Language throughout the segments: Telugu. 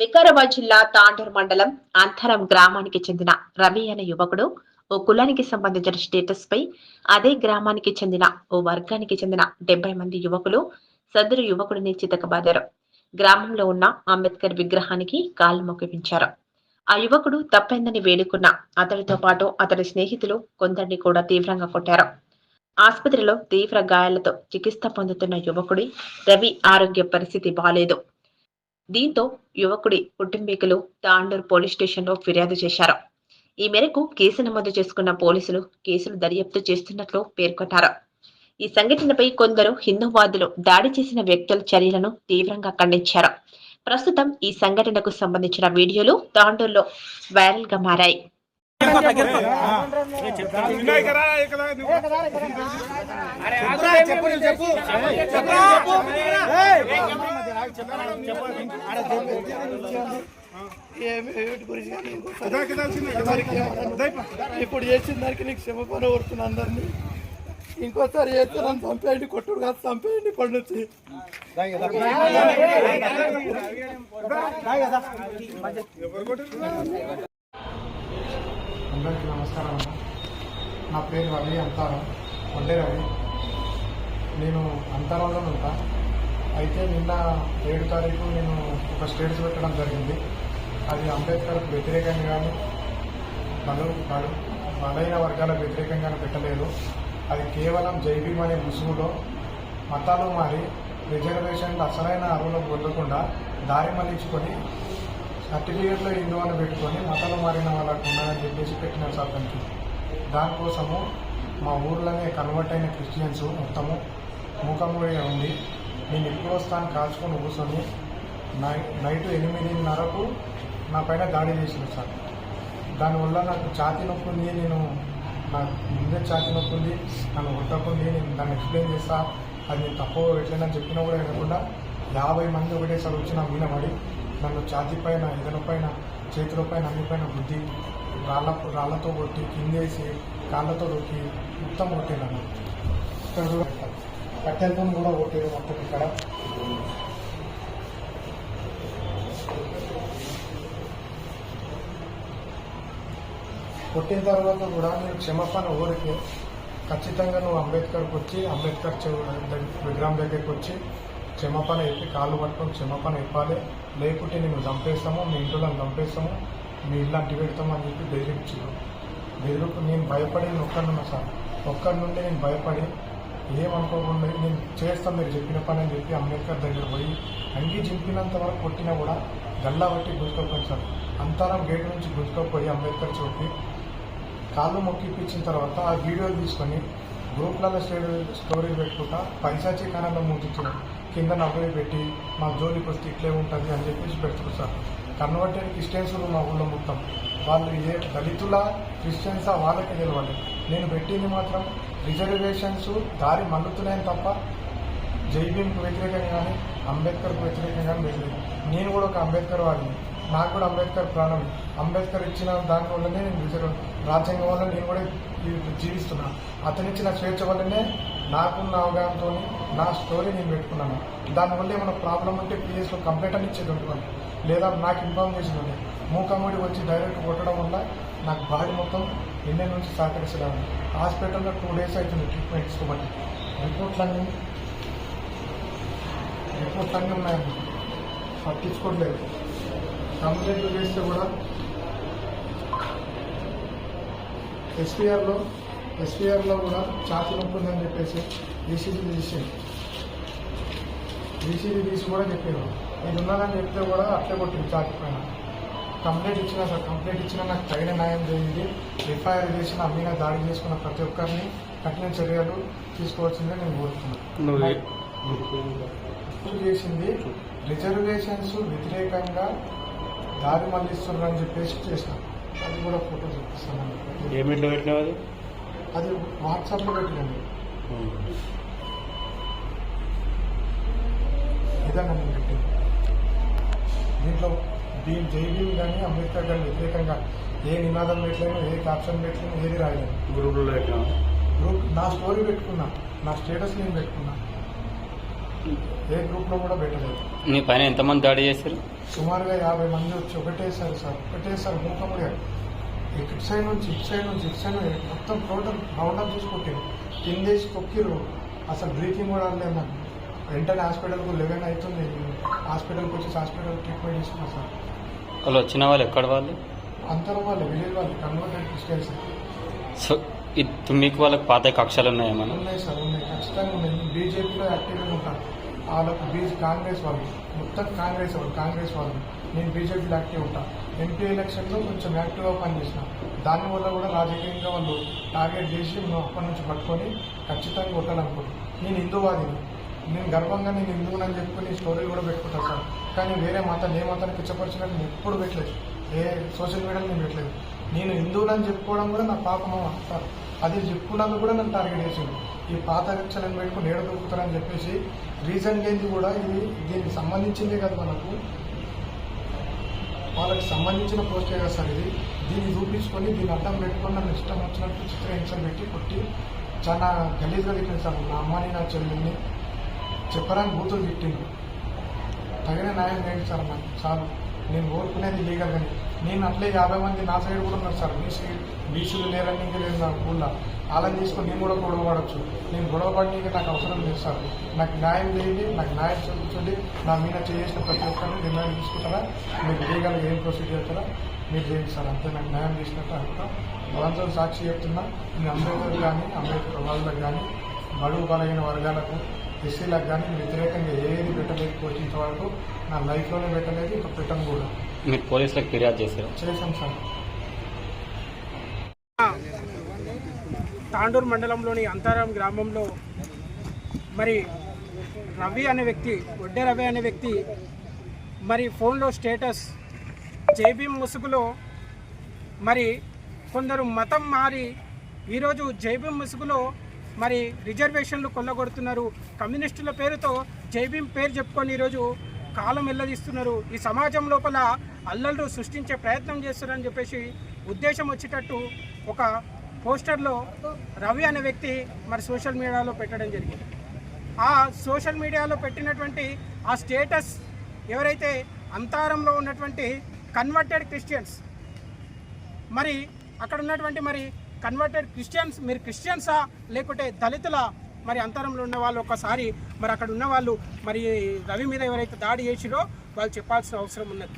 వికారాబాద్ జిల్లా తాండూరు మండలం అంతరం గ్రామానికి చెందిన రవి అనే యువకుడు ఓ కులానికి సంబంధించిన స్టేటస్ పై అదే గ్రామానికి చెందిన ఓ వర్గానికి చెందిన డెబ్బై మంది యువకులు సదరు యువకుడిని చితకబాదారు. గ్రామంలో ఉన్న అంబేద్కర్ విగ్రహానికి కాళ్ళు మొక్కిపించారు. ఆ యువకుడు తప్పైందని వేడుకున్న అతడితో పాటు అతడి స్నేహితులు కొందరిని కూడా తీవ్రంగా కొట్టారు. ఆసుపత్రిలో తీవ్ర గాయాలతో చికిత్స పొందుతున్న యువకుడి రవి ఆరోగ్య పరిస్థితి బాలేదు. దీంతో యువకుడి కుటుంబీకులు తాండూరు పోలీస్ స్టేషన్లో ఫిర్యాదు చేశారు. ఈ మేరకు కేసు నమోదు చేసుకున్న పోలీసులు కేసులు దర్యాప్తు చేస్తున్నట్లు పేర్కొన్నారు ఈ సంఘటనపై కొందరు హిందూవాదులు దాడి చేసిన వ్యక్తుల చర్యలను తీవ్రంగా ఖండించారు. ప్రస్తుతం ఈ సంఘటనకు సంబంధించిన వీడియోలు తాండూరులో వైరల్గా మారాయి చెప్పు. ఏమిటి గురించి కానీ ఇంకోసారి ఇప్పుడు చేసిన దానికి నీకు క్షమపణ కోరుతున్నా అందరినీ. ఇంకోసారి చేస్తే నన్ను చంపేయండి కొట్టుడు కాదు చంపేయండి ఇప్పటి నుంచి అందరికీ నమస్కారం అన్న నా పేరు రవి అంతారం కొండే రవి నేను అంతరంలో ఉంటా. అయితే నిన్న ఏడు తారీఖు నేను ఒక స్టేట్స్ పెట్టడం జరిగింది. అది అంబేద్కర్కు వ్యతిరేకంగా కానీ బలు బలైన వర్గాలకు వ్యతిరేకంగా పెట్టలేదు. అది కేవలం జైబీం అనే ముసుగులో మతాలు మారి రిజర్వేషన్లు అసలైన అరువులకు పొందకుండా దారి మళ్ళించుకొని సర్టిఫికేట్లో హిందూ అని పెట్టుకొని మతాలు మారిన వాళ్ళకు ఉండాలని చెప్పేసి పెట్టిన సార్ దానికి. దానికోసము మా ఊర్లోనే కన్వర్ట్ అయిన క్రిస్టియన్స్ మొత్తము మూకమ్మడిగా ఉంది. నేను ఎక్కువ వస్తాను కాల్చుకొని కూర్చొని నైట్ ఎనిమిదిన్నరకు నా పైన దాడి చేసిన సార్. దానివల్ల నాకు ఛాతీ నొప్పి ఉంది నేను నా ముందే ఛాతీ నొప్పి ఉంది నన్ను కొట్టకుంది నేను దాన్ని ఎక్స్ప్లెయిన్ చేస్తా. అది నేను తప్పు ఎట్లయినా చెప్పినా కూడా వినకుండా యాభై మంది ఒకటేసారి వచ్చి నా మీద పడి నన్ను ఛాతీ పైన ఎదల పైన చేతుల పైన అన్ని పైన బుద్ధి రాళ్ళ రాళ్ళతో కొట్టి కిందేసి కాళ్ళతో కొట్టి మొత్తం కొట్టాను నన్ను. కట్టెలతో కూడా ఓకే మొత్తం ఇక్కడ. కొట్టిన తర్వాత కూడా నేను క్షమాపణ ఊరికి ఖచ్చితంగా నువ్వు అంబేద్కర్కి వచ్చి అంబేద్కర్ చెవు- విగ్రహం దగ్గరికి వచ్చి క్షమాపణ చెప్పి కాళ్ళు పట్టుకొని క్షమాపణ ఇవ్వాలి లేకుంటే నేను చంపేస్తాము మీ ఇంట్లో చంపేస్తాము మీ ఇల్లు అంటి పెడతాము అని చెప్పి బెదిరించారు బెదిరికి నేను భయపడి ఒక్కడున్నా సార్. ఒక్కడి నుండి నేను భయపడి ఏమనుకోకుండా నేను చేస్తాను మీరు చెప్పిన పని అని చెప్పి అంబేద్కర్ దగ్గర పోయి అంగి చింపినంత వరకు కొట్టినా కూడా గల్లా బట్టి గుర్తుకోపోయింది సార్. అంతరం గేట్ నుంచి గుర్తుకోపోయి అంబేద్కర్ చౌకి కాళ్ళు మొక్కిపించిన తర్వాత ఆ వీడియో తీసుకొని గ్రూప్లలో స్టోరీ పెట్టుకుంటా పైసాచి కాలంలో మూతించిన కింద నవ్వే పెట్టి మా జోలికి వస్తే ఇట్లే ఉంటుంది అని చెప్పేసి పెడుతున్నారు సార్. కన్వర్టెడ్ క్రిస్టియన్స్ మా ఊళ్ళో మొత్తం వాళ్ళు ఏ దళితుల క్రిస్టియన్సా వాళ్ళకి తెలియాలి నేను పెట్టింది మాత్రం రిజర్వేషన్స్ దారి మల్లుతున్నాయని తప్ప జైభీంకు వ్యతిరేకంగా కానీ అంబేద్కర్కు వ్యతిరేకంగా కానీ లేదు. నేను కూడా ఒక అంబేద్కర్ వాడిని. నాకు కూడా అంబేద్కర్ ప్రాణం. అంబేద్కర్ ఇచ్చిన దాని వల్లనే నేను రిజర్వ్ రాజ్యాంగం వల్ల నేను కూడా జీవిస్తున్నాను అతనిచ్చిన స్వేచ్ఛ వల్లనే నాకున్న అవగాహనతో నా స్టోరీ నేను పెట్టుకున్నాను. దానివల్ల ఏమైనా ప్రాబ్లం ఉంటే పిఎస్లో కంప్లైంట్ అని ఇచ్చేది ఉంటుంది లేదా నాకు ఇన్ఫామ్ చేసింది మూకమ్మడి వచ్చి డైరెక్ట్ కొట్టడం వల్ల నాకు బాడీ మొత్తం నిన్న నుంచి సహకరించడం హాస్పిటల్లో టూ డేస్ అవుతుంది ట్రీట్మెంట్ తీసుకోబట్టి రిపోర్ట్లన్నీ రిపోర్ట్స్ అన్నీ ఉన్నాయండి పట్టించుకోవట్లేదు కంప్లైంట్ చేస్తే కూడా ఎస్పీఆర్లో ఎస్పీఆర్లో కూడా ఛార్జ్ ఉంటుందని చెప్పేసి ఈసీజీ తీసింది ఈసీజీ తీసి కూడా చెప్పారు ఇది ఉన్నదని చెప్తే కూడా అట్లే కొట్టింది ఛార్జ్ పైన. కంప్లైంట్ ఇచ్చినా సార్ కంప్లైంట్ ఇచ్చినా నాకు తగిన న్యాయం చేయండి ఎఫ్ఐఆర్ చేసి నా మీద దాడి చేసుకున్న ప్రతి ఒక్కరిని కఠిన చర్యలు తీసుకోవాల్సిందే నేను కోరుతున్నాను. చేసింది రిజర్వేషన్స్ వ్యతిరేకంగా దారి మళ్ళిస్తున్నారని చెప్పేసి చేసిన. అది కూడా ఫోటో చూపిస్తాను. ఏమిట్లో అది వాట్సాప్లో పెట్టినండి. ఇదన్నా నేను పెట్టింది. దీంట్లో దీని జైబీం కానీ అంబేద్కర్ గారి వ్యతిరేకంగా ఏ నినాదం పెట్టలేను ఏ క్యాప్షన్ పెట్టలేను ఏది రాయలేను గ్రూపులో గ్రూప్ నా స్టోరీ పెట్టుకున్నా నా స్టేటస్ నేను పెట్టుకున్నా. ఏ గ్రూప్లో కూడా పెట్టలేదు. నీ పైన ఎంతమంది దాడి చేశారు? సుమారుగా యాభై మంది వచ్చి ఒకటేసారి సార్ ఒకటేసారి మూకముగా ఇటు సైడ్ నుంచి ఇటు సైడ్ నుంచి ఇటు సైడ్ నుంచి మొత్తం టోటల్ రౌండ్ అప్ చేసి కొట్టారు కిందేసి తొక్కిరు అసలు బ్రీతింగ్ కూడా అనలేదు నాకు వెంటనే హాస్పిటల్కు లెవెన్ అవుతుంది. హాస్పిటల్కి వచ్చేసి హాస్పిటల్ ట్రీట్మెంట్ తీసుకున్నా సార్. వాళ్ళు వచ్చిన వాళ్ళు ఎక్కడ వాళ్ళు? అంతరం వాళ్ళు విలేజ్ వాళ్ళు కన్వర్టెడ్ క్రిస్టియన్స్. సో ఇది మీకు వాళ్ళకి పాత కక్షలు ఉన్నాయేమన్నా ఉన్నాయి సార్ ఉన్నాయి. ఖచ్చితంగా ఉన్నాయి. బీజేపీలో యాక్టివ్గా ఉంటాను వాళ్ళకు బీజీ కాంగ్రెస్ వాళ్ళు మొత్తం కాంగ్రెస్ వాళ్ళు కాంగ్రెస్ వాళ్ళు. నేను బీజేపీలో యాక్టివ్ ఉంటాను ఎంపీ ఎలక్షన్లో కొంచెం యాక్టివ్గా పనిచేసిన. దానివల్ల కూడా రాజకీయంగా వాళ్ళు టార్గెట్ చేసి అప్పటి నుంచి పట్టుకొని ఖచ్చితంగా కొట్టాలనుకుంటున్నాను నేను హిందూవాదిని. నేను గర్వంగా నేను హిందువునని చెప్పుకుని స్టోరీలు కూడా పెట్టుకుంటాను సార్. కానీ వేరే మతాన్ని ఏ మతాన్ని కిచ్చపరిచినట్టు నేను ఎప్పుడు పెట్టలేదు. ఏ సోషల్ మీడియాలో నేను పెట్టలేదు. నేను హిందువులని చెప్పుకోవడం కూడా నా పాపం సార్. అది చెప్పుకున్నందుకు కూడా నన్ను టార్గెట్ చేసింది ఈ పాత కక్షలను పెట్టుకుని ఏడ దొరుకుతారని చెప్పేసి రీజన్ ఏంది కూడా ఇది దీనికి సంబంధించిందే కదా మనకు. వాళ్ళకి సంబంధించిన పోస్టే కదా సార్ ఇది. దీన్ని చూపించుకొని దీన్ని అడ్డం పెట్టుకొని నన్ను ఇష్టం వచ్చినట్టు చిత్రహింసలు పెట్టి కొట్టి చాలా గలీజ్గా తిట్టింది సార్ నా అమ్మని నా చెల్లెల్ని. చెప్పడానికి బూతులు తిట్టిండు తగిన న్యాయం చేయండి సార్ నాకు చాలు నేను కోరుకునేది లీగల్ కానీ నేను అట్లే యాభై మంది నా సైడ్ కూడా ఉన్నారు సార్. బీసీ బీసీలు లేరని ఇంకా లేదు నా ఊళ్ళో. అలా తీసుకొని నేను కూడా గొడవ పడవచ్చు నేను గొడవ పడడానికి నాకు అవసరం లేదు సార్. నాకు న్యాయం చేయండి నాకు న్యాయం చూపించండి. నా మీద చేసిన ప్రతి ఒక్కరిని నిర్ణయం తీసుకుంటారా? మీకు లీగల్గా ఏం ప్రొసీజర్ చేస్తారా? మీరు చేయండి సార్. అంతే నాకు న్యాయం చేసినట్టు అనుకుంటా. భగవంతుడు సాక్షి చెప్తున్నా. నేను అంబేద్కర్ కానీ అంబేద్కర్ వాళ్ళకి కానీ బడుగు బలైన వర్గాలకు ఎస్సీలకు కానీ వ్యతిరేకంగా ఏది పెట్టలేదు కోచింగ్ వరకు నా లైఫ్లోనే పెట్టలేదు ఇంకా పెట్టను కూడా. మీరు పోలీసులకు ఫిర్యాదు చేశారు? చేశాం సార్. తాండూరు మండలంలోని అంతారాం గ్రామంలో మరి రవి అనే వ్యక్తి ఒడ్డే రవి అనే వ్యక్తి మరి ఫోన్లో స్టేటస్ జైభీం ముసుగులో మరి కొందరు మతం మారి ఈరోజు జైభీం ముసుగులో మరి రిజర్వేషన్లు కొల్లగొడుతున్నారు. కమ్యూనిస్టుల పేరుతో జైభీం పేరు చెప్పుకొని ఈరోజు కాలం వెళ్ళదీస్తున్నారు ఈ సమాజం లోపల అల్లలు సృష్టించే ప్రయత్నం చేస్తున్నారని చెప్పేసి ఉద్దేశం వచ్చేటట్టు ఒక పోస్టర్లో రవి అనే వ్యక్తి మరి సోషల్ మీడియాలో పెట్టడం జరిగింది. ఆ సోషల్ మీడియాలో పెట్టినటువంటి ఆ స్టేటస్ ఎవరైతే అంతారంలో ఉన్నటువంటి కన్వర్టెడ్ క్రిస్టియన్స్ మరి అక్కడ ఉన్నటువంటి మరి కన్వర్టెడ్ క్రిస్టియన్స్ మీరు క్రిస్టియన్సా లేకుంటే దళితుల? మరి అంతరంలో ఉన్న వాళ్ళు ఒకసారి మరి అక్కడ ఉన్న వాళ్ళు మరి రవి మీద ఎవరైతే దాడి చేసిరో వాళ్ళు చెప్పాల్సిన అవసరం ఉన్నది.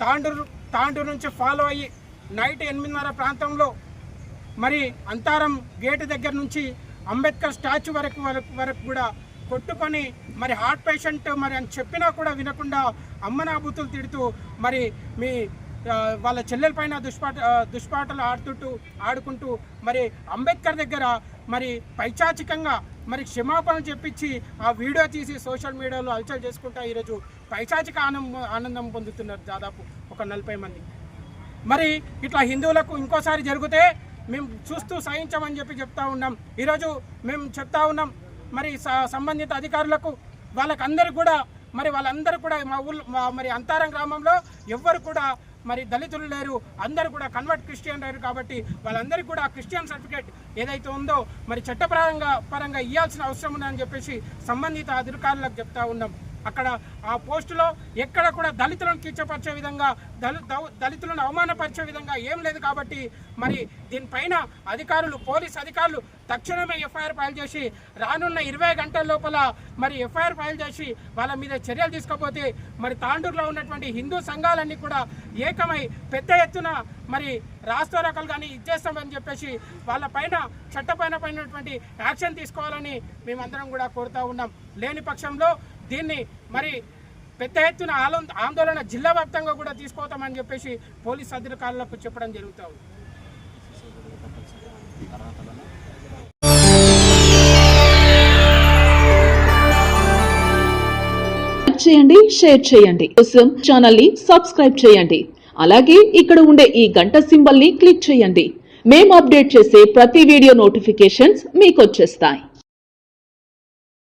తాండూరు తాండూరు నుంచి ఫాలో అయ్యి నైట్ ఎనిమిదిన్నర ప్రాంతంలో మరి అంతారం గేటు దగ్గర నుంచి అంబేద్కర్ స్టాచ్యూ వరకు వరకు వరకు కూడా కొట్టుకొని మరి హార్ట్ పేషెంట్ మరి అని చెప్పినా కూడా వినకుండా అమ్మనాబూతులు తిడుతూ మరి మీ వాళ్ళ చెల్లెల పైన దుష్పాట దుష్పాటలు ఆడుతుంటూ ఆడుకుంటూ మరి అంబేద్కర్ దగ్గర మరి పైచాచికంగా మరి క్షమాపణ చెప్పించి ఆ వీడియో తీసి సోషల్ మీడియాలో హల్చల్ చేసుకుంటా ఈరోజు పైచాచిక ఆనందం ఆనందం పొందుతున్నారు దాదాపు ఒక నలభై మంది. మరి ఇట్లా హిందువులకు ఇంకోసారి జరిగితే మేము చూస్తూ సహించమని చెప్పి చెప్తా ఉన్నాం. ఈరోజు మేము చెప్తా ఉన్నాం. మరి సంబంధిత అధికారులకు వాళ్ళకందరూ కూడా మరి వాళ్ళందరూ కూడా మా ఊళ్ళో మా- మరి అంతారం గ్రామంలో ఎవ్వరు కూడా మరి దళితులు లేరు అందరూ కూడా కన్వర్ట్ క్రిస్టియన్ లేరు కాబట్టి వాళ్ళందరికీ కూడా క్రిస్టియన్ సర్టిఫికేట్ ఏదైతే ఉందో మరి చట్టపరంగా పరంగా ఇవ్వాల్సిన అవసరం ఉందని చెప్పేసి సంబంధిత అధికారులకు చెప్తా ఉన్నాం. అక్కడ ఆ పోస్టులో ఎక్కడ కూడా దళితులను కించపరిచే విధంగా దళి దౌ- దళితులను అవమానపరిచే విధంగా ఏం లేదు కాబట్టి మరి దీనిపైన అధికారులు పోలీస్ అధికారులు తక్షణమే ఎఫ్ఐఆర్ ఫైల్ చేసి రానున్న ఇరవై గంటల లోపల మరి ఎఫ్ఐఆర్ ఫైల్ చేసి వాళ్ళ మీద చర్యలు తీసుకోపోతే మరి తాండూరులో ఉన్నటువంటి హిందూ సంఘాలన్నీ కూడా ఏకమై పెద్ద ఎత్తున మరి రాష్ట్రోరకలు కానీ ఇచ్చేస్తామని చెప్పేసి వాళ్ళ పైన చట్టపైన పైనటువంటి యాక్షన్ తీసుకోవాలని మేమందరం కూడా కోరుతా ఉన్నాం. లేని పక్షంలో దీన్ని మరి పెద్ద ఎత్తున ఆలో- ఆందోళన జిల్లా వ్యాప్తంగా కూడా తీసుకోతామని చెప్పేసి పోలీస్ అధికారులకు చెప్పడం జరుగుతూ ఉంది. చేయండి షేర్ చేయండి. కోసం ఛానల్ని సబ్స్క్రైబ్ చేయండి. అలాగే ఇక్కడ ఉండే ఈ గంట సింబల్ని క్లిక్ చేయండి. మేము అప్డేట్ చేసే ప్రతి వీడియో నోటిఫికేషన్స్ మీకు వచ్చేస్తాయి.